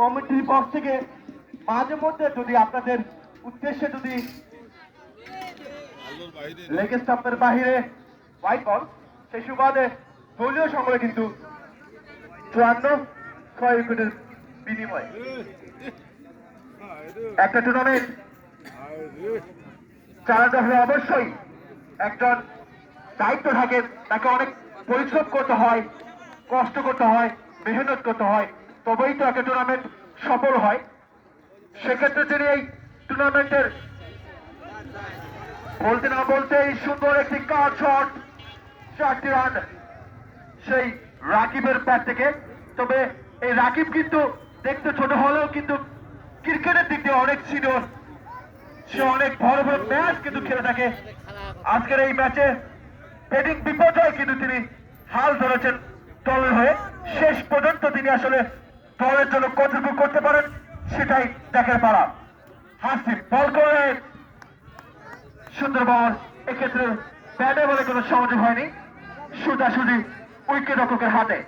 কমিটির পক্ষ থেকে মাঝে মধ্যে যদি আপনাদের উদ্দেশ্যে যদি লেগ স্টাম্পের বাহিরে হোয়াইট বল সেই সুবাদে দলীয় সংগ্রহে কিন্তু চুয়ান্ন ছয় উইকেটের বিনিময়ে। একটা টুর্নামেন্ট চালাতে হলে অবশ্যই একজন দায়িত্ব থাকে তাকে অনেক পরিশ্রম করতে হয়, কষ্ট করতে হয়, মেহনত করতে হয়। তবেই তো একটা টুর্নামেন্ট সফল হয়, সেক্ষেত্রে তিনি এই টুর্নামেন্টের বলতে না বলতেই সুন্দর একটি কাজ শট চারটি রান সেই রাকিবের ব্যাট থেকে। তবে এই রাকিব কিন্তু দেখতে ছোট হলেও কিন্তু ক্রিকেটের দিক দিয়ে অনেক সিনিয়র সে অনেক বড় বড় ম্যাচ কিন্তু খেলে থাকে। আজকের এই ম্যাচে ব্যাটিং বিপর্যয় কিন্তু তিনি হাল ধরেছেন দলের হয়ে। শেষ পর্যন্ত তিনি আসলে দলের জন্য কতটুকু করতে পারেন, সেটাই দেখার পারা হাসি বল করে। সুন্দর বল, এক্ষেত্রে ব্যাটে বলে কোনো সহযোগ হয়নি। সোজাসুজি উইকেট রক্ষকের হাতে।